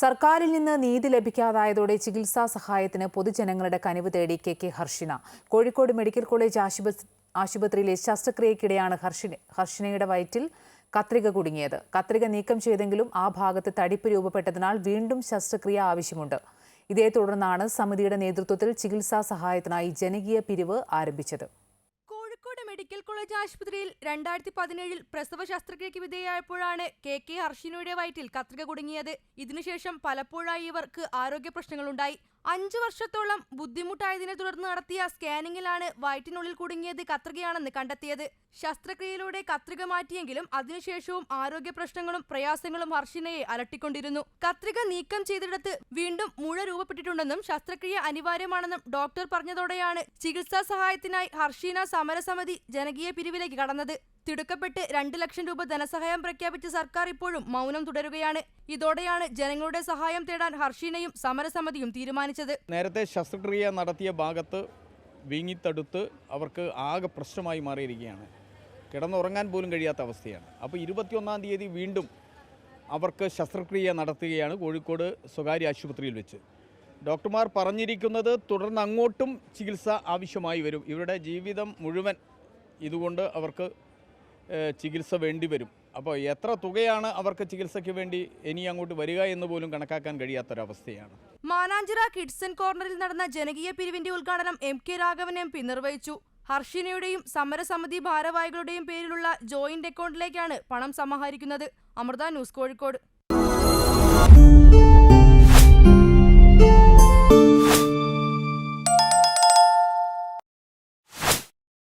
സർക്കാരിൽ നിന്ന് നീതി ലഭിക്കാതായതോടെ ചികിത്സാ സഹായത്തിന് പൊതുജനങ്ങളുടെ കനിവ് തേടി K K Harshina. Kozhikode medical college ആശുപത്രി ആശുപത്രിയിലെ ശസ്ത്രക്രിയക്കിടെയാണ് ഹർഷിന ഹർഷിനയുടെ വയറ്റിൽ കത്രിക കുടുങ്ങിയത്. കത്രിക നീക്കം ചെയ്തെങ്കിലും ആ ഭാഗത്ത് തടിപ്പ് രൂപപ്പെട്ടതിനാൽ വീണ്ടും ശസ്ത്രക്രിയ ആവശ്യമുണ്ട്. ഇതേ തുടർന്നാണ് സമിതിയുടെ നേതൃത്വത്തിൽ ചികിത്സാ സഹായത്തിനായി ജനകീയ പിരിവ് ആരംഭിച്ചത്. കോളേജ് ആശുപത്രിയിൽ രണ്ടായിരത്തി പതിനേഴിൽ പ്രസവ ശസ്ത്രക്രിയയ്ക്ക് വിധേയമായപ്പോഴാണ് കെ കെ ഹർഷിനയുടെ വയറ്റിൽ കത്രിക കുടുങ്ങിയത്. ഇതിനുശേഷം പലപ്പോഴായി ഇവർക്ക് ആരോഗ്യ പ്രശ്നങ്ങളുണ്ടായി. അഞ്ചു വർഷത്തോളം ബുദ്ധിമുട്ടായതിനെ തുടർന്ന് നടത്തിയ സ്കാനിങ്ങിലാണ് വയറ്റിനുള്ളിൽ കുടുങ്ങിയത് കത്രികയാണെന്ന് കണ്ടെത്തിയത്. ശസ്ത്രക്രിയയിലൂടെ കത്രിക മാറ്റിയെങ്കിലും അതിനുശേഷവും ആരോഗ്യ പ്രശ്നങ്ങളും പ്രയാസങ്ങളും ഹർഷിനയെ അലട്ടിക്കൊണ്ടിരുന്നു. കത്രിക നീക്കം ചെയ്തിടത്ത് വീണ്ടും മുഴ രൂപപ്പെട്ടിട്ടുണ്ടെന്നും ശസ്ത്രക്രിയ അനിവാര്യമാണെന്നും ഡോക്ടർ പറഞ്ഞതോടെയാണ് ചികിത്സാ സഹായത്തിനായി ഹർഷീന സമരസമിതി ജനകീയ പിരിവിലേക്ക് കടന്നത്. തിടുക്കപ്പെട്ട് രണ്ട് ലക്ഷം രൂപ ധനസഹായം പ്രഖ്യാപിച്ച സർക്കാർ ഇപ്പോഴും മൗനം തുടരുകയാണ്. ഇതോടെയാണ് ജനങ്ങളുടെ സഹായം തേടാൻ ഹർഷീനയും സമരസമിതിയും തീരുമാനിച്ചത്. നേരത്തെ ശസ്ത്രക്രിയ നടത്തിയ ഭാഗത്ത് വീങ്ങിത്തടുത്ത് അവർക്ക് ആകെ പ്രശ്നമായി മാറിയിരിക്കുകയാണ്. കിടന്നുറങ്ങാൻ പോലും കഴിയാത്ത അവസ്ഥയാണ്. അപ്പോൾ ഇരുപത്തിയൊന്നാം തീയതി വീണ്ടും അവർക്ക് ശസ്ത്രക്രിയ നടത്തുകയാണ് കോഴിക്കോട് സ്വകാര്യ ആശുപത്രിയിൽ വെച്ച്. ഡോക്ടർമാർ പറഞ്ഞിരിക്കുന്നത് തുടർന്ന് അങ്ങോട്ടും ചികിത്സ ആവശ്യമായി വരും. ഇവരുടെ ജീവിതം മുഴുവൻ ഇതുകൊണ്ട് അവർക്ക് ചികിത്സ വേണ്ടി വരും. അപ്പോൾ എത്ര തുകയാണ് അവർക്ക് ചികിത്സയ്ക്ക് വേണ്ടി ഇനി അങ്ങോട്ട് വരിക എന്ന് പോലും കണക്കാക്കാൻ കഴിയാത്തൊരവസ്ഥയാണ്. മാനാഞ്ചിറ കിഡ്സൺ കോർണറിൽ നടന്ന ജനകീയ പിരിവിന്റെ ഉദ്ഘാടനം M K Raghavan M P നിർവഹിച്ചു. ഹർഷിനയുടെയും സമരസമിതി ഭാരവാഹികളുടെയും പേരിലുള്ള ജോയിന്റ് അക്കൗണ്ടിലേക്കാണ് പണം സമാഹരിക്കുന്നത്. അമൃത ന്യൂസ് കോഴിക്കോട്.